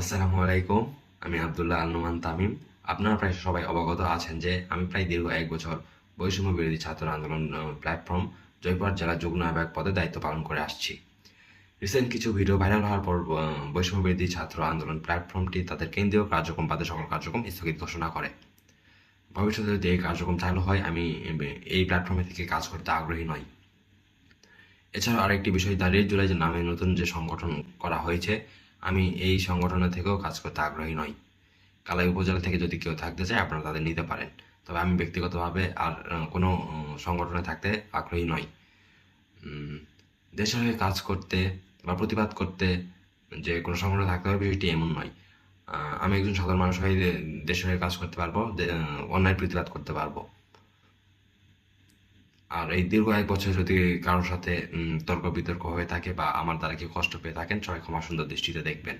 আসসালামু আলাইকুম, আমি আবদুল্লাহ আল নোমান তামিম। আপনারা প্রায় সবাই অবগত আছেন যে আমি প্রায় দীর্ঘ এক বছর বৈষম্য বিরোধী ছাত্র আন্দোলন প্ল্যাটফর্ম জয়পুরহাট জেলা যুগ্ম আহ্বায়ক পদে দায়িত্ব পালন করে আসছি। রিসেন্ট কিছু ভিডিও ভাইরাল হওয়ার পর বৈষম্য বিরোধী ছাত্র আন্দোলন প্ল্যাটফর্মটি তাদের কেন্দ্রীয় কার্যক্রম বাদে সকল কার্যক্রম স্থগিত ঘোষণা করে। ভবিষ্যতে যদি এই কার্যক্রম চালু হয়, আমি এই প্ল্যাটফর্মে থেকে কাজ করতে আগ্রহী নই। এছাড়াও আরেকটি বিষয় দাঁড়িয়ে জুলাই যে নামে নতুন যে সংগঠন করা হয়েছে আমি এই সংগঠনের থেকেও কাজ করতে আগ্রহী নই। কালাই উপজেলা থেকে যদি কেউ থাকতে চায়, আপনারা তাদের নিতে পারেন। তবে আমি ব্যক্তিগতভাবে আর কোনো সংগঠনে থাকতে আগ্রহী নই। দেশের হয়ে কাজ করতে বা প্রতিবাদ করতে যে কোনো সংগঠনে থাকতে হবে, বিষয়টি এমন নয়। আমি একজন সাধারণ মানুষ হয়ে দেশের হয়ে কাজ করতে পারব অন্যায় প্রতিবাদ করতে পারব। আর এই দীর্ঘ এক বছর যদি কারোর সাথে তর্ক বিতর্ক হয়ে থাকে বা আমার দ্বারা কেউ কষ্ট পেয়ে থাকেন, সবাই ক্ষমা সুন্দর দৃষ্টিতে দেখবেন।